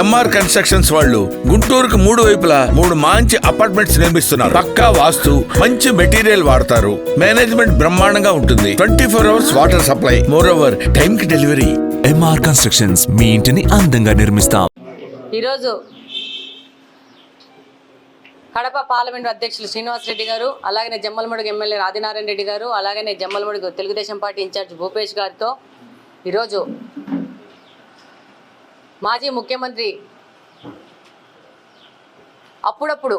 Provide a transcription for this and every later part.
MR constructions వాళ్ళు గుంటూరుకు మూడు వైపులా మూడు మంచి అపార్ట్మెంట్స్ నిర్మిస్తున్నారు. పక్కా వాస్తు మంచి మెటీరియల్ వాడతారు. మేనేజ్మెంట్ బ్రహ్మాండంగా ఉంటుంది. Twenty four hours water supply. More over time కి డెలివరీ ఎంఆర్ కన్స్ట్రక్షన్స్ మీ ఇంటిని అందంగా నిర్మిస్తాం. ఈరోజు కడప పార్లమెంట్ అధ్యక్షులు శ్రీనివాస్ రెడ్డి గారు అలాగనే జమ్మలమడుగు ఎమ్మెల్యే ఆదినారాయణ రెడ్డి గారు అలాగనే Jammalamadugu Telugu Desam party in charge Bhupesh గారితో ఈరోజు మాజీ ముఖ్యమంత్రి అప్పుడప్పుడు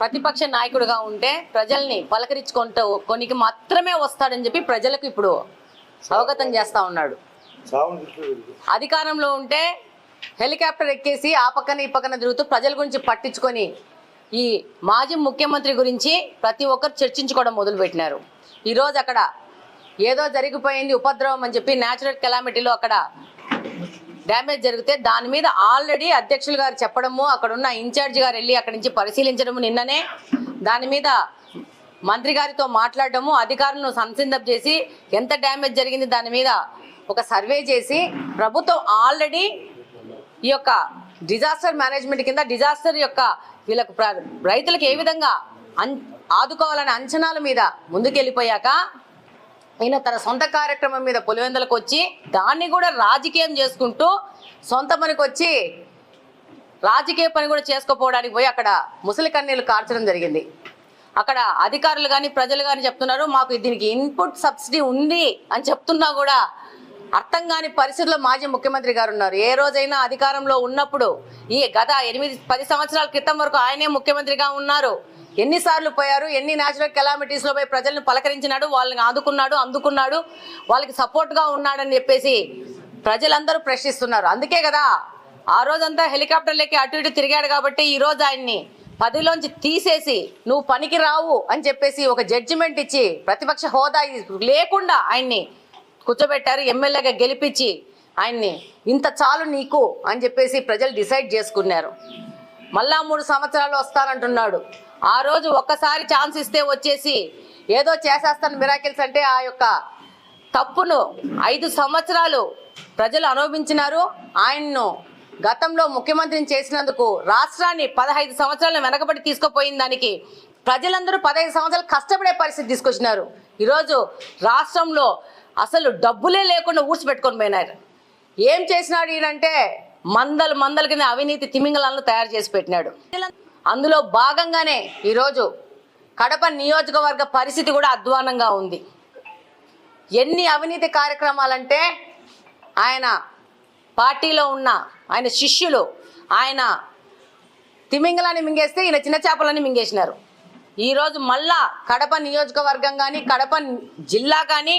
ప్రతిపక్ష నాయకుడిగా ఉంటే ప్రజల్ని పలకరించుకుంటూ కొనికి మాత్రమే వస్తాడని చెప్పి ప్రజలకు ఇప్పుడు అవగతం చేస్తా ఉన్నాడు. అధికారంలో ఉంటే హెలికాప్టర్ ఎక్కేసి ఆ పక్కన ఈ పక్కన తిరుగుతూ ప్రజల గురించి పట్టించుకొని ఈ మాజీ ముఖ్యమంత్రి గురించి ప్రతి ఒక్కరు చర్చించుకోవడం మొదలుపెట్టినారు. ఈరోజు అక్కడ ఏదో జరిగిపోయింది ఉపద్రవం అని చెప్పి న్యాచురల్ కెలామిటీలో అక్కడ డ్యామేజ్ జరిగితే దాని మీద ఆల్రెడీ అధ్యక్షులు గారు చెప్పడము అక్కడ ఉన్న ఇన్ఛార్జ్ గారు వెళ్ళి అక్కడి నుంచి పరిశీలించడము నిన్ననే. దాని మీద మంత్రి గారితో మాట్లాడడము అధికారులను సంసిద్ధం చేసి ఎంత డ్యామేజ్ జరిగింది దాని మీద ఒక సర్వే చేసి ప్రభుత్వం ఆల్రెడీ ఈ యొక్క డిజాస్టర్ మేనేజ్మెంట్ కింద డిజాస్టర్ యొక్క వీళ్ళకు ప్ర- రైతులకు ఏ విధంగా అన్ ఆదుకోవాలనే అంచనాల మీద ముందుకెళ్ళిపోయాక ఈయన తన సొంత కార్యక్రమం మీద పులివెందులకు వచ్చి దాన్ని కూడా రాజకీయం చేసుకుంటూ సొంత పనికి వచ్చి రాజకీయ పని కూడా చేసుకోపోవడానికి పోయి అక్కడ ముసలి కన్నీళ్ళు కార్చడం జరిగింది. అక్కడ అధికారులు కానీ ప్రజలు కానీ చెప్తున్నారు మాకు దీనికి ఇన్పుట్ సబ్సిడీ ఉంది అని చెప్తున్నా కూడా అర్థం కాని పరిస్థితుల్లో మాజీ ముఖ్యమంత్రి గారు ఉన్నారు. ఏ రోజైనా అధికారంలో ఉన్నప్పుడు ఈ గత ఎనిమిది పది సంవత్సరాల క్రితం వరకు ఆయనే ముఖ్యమంత్రిగా ఉన్నారు. ఎన్నిసార్లు పోయారు ఎన్ని న్యాచురల్ కెలామిటీస్లో పోయి ప్రజలను పలకరించినాడు వాళ్ళని ఆదుకున్నాడు అందుకున్నాడు వాళ్ళకి సపోర్ట్గా ఉన్నాడని చెప్పేసి ప్రజలందరూ ప్రశ్నిస్తున్నారు. అందుకే కదా ఆ రోజంతా హెలికాప్టర్లకి అటు ఇటు తిరిగాడు కాబట్టి ఈరోజు ఆయన్ని పదిలోంచి తీసేసి నువ్వు పనికి రావు అని చెప్పేసి ఒక జడ్జిమెంట్ ఇచ్చి ప్రతిపక్ష హోదా లేకుండా ఆయన్ని కూర్చోబెట్టారు ఎమ్మెల్యేగా గెలిపించి ఆయన్ని ఇంత చాలు నీకు అని చెప్పేసి ప్రజలు డిసైడ్ చేసుకున్నారు. మళ్ళా మూడు సంవత్సరాలు వస్తానంటున్నాడు. ఆ రోజు ఒక్కసారి ఛాన్స్ ఇస్తే వచ్చేసి ఏదో చేసేస్తాను మిరాకిల్స్ అంటే ఆ యొక్క తప్పును ఐదు సంవత్సరాలు ప్రజలు అనుభవించినారు. ఆయన్ను గతంలో ముఖ్యమంత్రిని చేసినందుకు రాష్ట్రాన్ని పదహైదు సంవత్సరాలు వెనకబడి తీసుకుపోయిన దానికి ప్రజలందరూ పదహైదు సంవత్సరాలు కష్టపడే పరిస్థితి తీసుకొచ్చినారు. ఈరోజు రాష్ట్రంలో అసలు డబ్బులే లేకుండా ఊడ్చిపెట్టుకొని పోయినారు. ఏం చేసినాడు ఈయనంటే మందలు మందల కింద అవినీతి తిమింగలాలను తయారు చేసి పెట్టినాడు. అందులో భాగంగానే ఈరోజు కడప నియోజకవర్గ పరిస్థితి కూడా అధ్వానంగా ఉంది. ఎన్ని అవినీతి కార్యక్రమాలంటే ఆయన పార్టీలో ఉన్న ఆయన శిష్యులు ఆయన తిమింగలాన్ని మింగేస్తే ఈయన చిన్న చేపలని మింగేసినారు. ఈరోజు మళ్ళా కడప నియోజకవర్గం కానీ కడప జిల్లా కానీ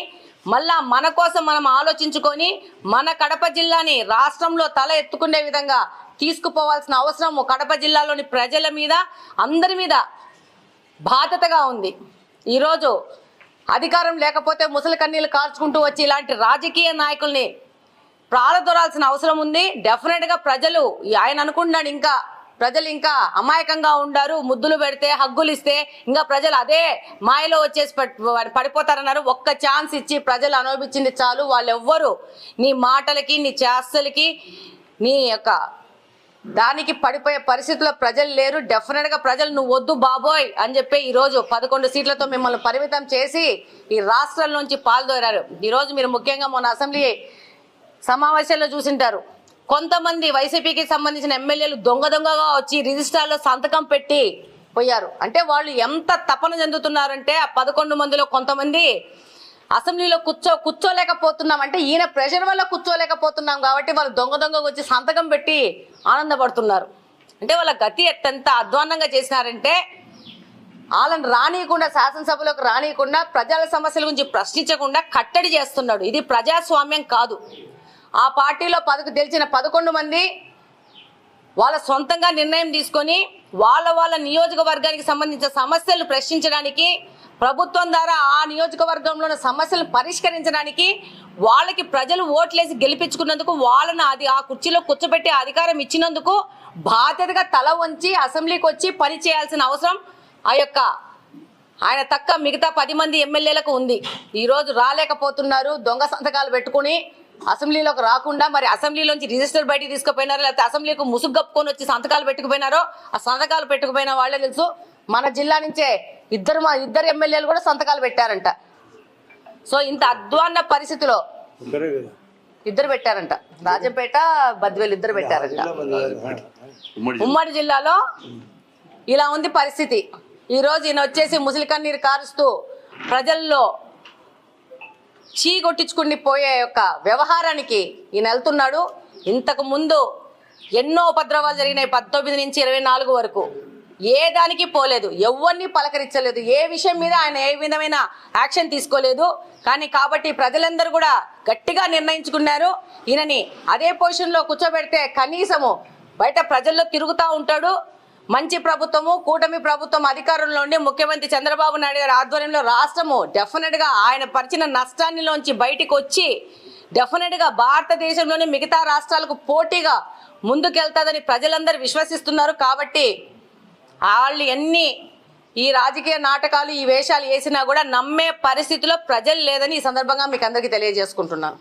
మళ్ళా మన కోసం మనం ఆలోచించుకొని మన కడప జిల్లాని రాష్ట్రంలో తల ఎత్తుకునే విధంగా తీసుకుపోవాల్సిన అవసరం కడప జిల్లాలోని ప్రజల మీద అందరి మీద బాధ్యతగా ఉంది. ఈరోజు అధికారం లేకపోతే ముసలి కన్నీళ్ళు కాల్చుకుంటూ వచ్చి ఇలాంటి రాజకీయ నాయకుల్ని ప్రాలదొరాల్సిన అవసరం ఉంది. డెఫినెట్గా ప్రజలు ఆయన అనుకుంటున్నాడు ఇంకా ప్రజలు ఇంకా అమాయకంగా ఉండారు ముద్దులు పెడితే హగ్గులు ఇస్తే ఇంకా ప్రజలు అదే మాయలో వచ్చేసి పడిపోతారన్నారు. ఒక్క ఛాన్స్ ఇచ్చి ప్రజలు అనుభవించింది చాలు. వాళ్ళెవ్వరు నీ మాటలకి నీ చేస్తలకి నీ యొక్క దానికి పడిపోయే పరిస్థితుల్లో ప్రజలు లేరు. డెఫినెట్గా ప్రజలు నువ్వు వద్దు బాబోయ్ అని చెప్పి ఈ రోజు పదకొండు సీట్లతో మిమ్మల్ని పరిమితం చేసి ఈ రాష్ట్రాల నుంచి పాల్దోరారు ఈరోజు మీరు ముఖ్యంగా మొన్న అసెంబ్లీ సమావేశాల్లో చూసింటారు. కొంతమంది వైసీపీకి సంబంధించిన ఎమ్మెల్యేలు దొంగ దొంగగా వచ్చి రిజిస్టార్లో సంతకం పెట్టి పోయారు. అంటే వాళ్ళు ఎంత తపన చెందుతున్నారంటే ఆ పదకొండు మందిలో కొంతమంది అసెంబ్లీలో కూర్చో కూర్చోలేకపోతున్నాం. అంటే ఈయన ప్రెషర్ వల్ల కూర్చోలేకపోతున్నాం కాబట్టి వాళ్ళు దొంగ దొంగ వచ్చి సంతకం పెట్టి ఆనందపడుతున్నారు. అంటే వాళ్ళ గతి ఎంత అధ్వాన్నంగా చేసినారంటే వాళ్ళని రానియకుండా శాసనసభలోకి రానియకుండా ప్రజల సమస్యల గురించి ప్రశ్నించకుండా కట్టడి చేస్తున్నాడు. ఇది ప్రజాస్వామ్యం కాదు. ఆ పార్టీలో పదకు గెలిచిన పదకొండు మంది వాళ్ళ సొంతంగా నిర్ణయం తీసుకొని వాళ్ళ వాళ్ళ నియోజకవర్గానికి సంబంధించిన సమస్యలు ప్రశ్నించడానికి ప్రభుత్వం ద్వారా ఆ నియోజకవర్గంలో ఉన్న సమస్యలను పరిష్కరించడానికి వాళ్ళకి ప్రజలు ఓట్లేసి గెలిపించుకున్నందుకు వాళ్ళను అది ఆ కుర్చీలో కూర్చోబెట్టి అధికారం ఇచ్చినందుకు బాధ్యతగా తల వంచి అసెంబ్లీకి వచ్చి పని చేయాల్సిన అవసరం ఆ యొక్క ఆయన తక్క మిగతా పది మంది ఎమ్మెల్యేలకు ఉంది. ఈరోజు రాలేకపోతున్నారు దొంగ సంతకాలు పెట్టుకుని అసెంబ్లీలోకి రాకుండా మరి అసెంబ్లీలోంచి రిజిస్టర్ బయటికి తీసుకుపోయినారో? లేకపోతే అసెంబ్లీకి ముసుగు కప్పుకొని వచ్చి సంతకాలు పెట్టుకుపోయినారో? ఆ సంతకాలు పెట్టుకుపోయిన వాళ్ళే తెలుసు. మన జిల్లా నుంచే ఇద్దరు మా ఇద్దరు ఎమ్మెల్యేలు కూడా సంతకాలు పెట్టారంట. సో ఇంత అధ్వాన్న పరిస్థితిలో ఇద్దరే పెట్టారంట. రాజంపేట బద్వేలు ఇద్దరు పెట్టారంట. ఉమ్మడి ఉమ్మడి జిల్లాలో ఇలా ఉంది పరిస్థితి. ఈరోజు ఈయన వచ్చేసి ముసలి కన్నీరు కారుస్తూ ప్రజల్లో చీ కొట్టించుకుని పోయే యొక్క వ్యవహారానికి ఈయన వెళ్తున్నాడు ఇంతకు ముందు ఎన్నో ఉపద్రవాలు జరిగినాయి పంతొమ్మిది నుంచి ఇరవై నాలుగు వరకు. ఏ దానికి పోలేదు. ఎవరిని పలకరించలేదు. ఏ విషయం మీద ఆయన ఏ విధమైన యాక్షన్ తీసుకోలేదు. కానీ కాబట్టి ప్రజలందరూ కూడా గట్టిగా నిర్ణయించుకున్నారు. ఈయనని అదే పొజిషన్లో కూర్చోబెడితే కనీసము బయట ప్రజల్లో తిరుగుతూ ఉంటాడు. మంచి ప్రభుత్వము కూటమి ప్రభుత్వం అధికారంలోని ముఖ్యమంత్రి చంద్రబాబు నాయుడు గారి ఆధ్వర్యంలో రాష్ట్రము డెఫినెట్గా ఆయన పరిచిన నష్టాన్నిలోంచి బయటికి వచ్చి డెఫినెట్గా భారతదేశంలోని మిగతా రాష్ట్రాలకు పోటీగా ముందుకెళ్తాదని ప్రజలందరూ విశ్వసిస్తున్నారు. కాబట్టి వాళ్ళు ఎన్ని ఈ రాజకీయ నాటకాలు ఈ వేషాలు వేసినా కూడా నమ్మే పరిస్థితిలో ప్రజలు లేదని ఈ సందర్భంగా మీకు అందరికీ తెలియజేసుకుంటున్నాను.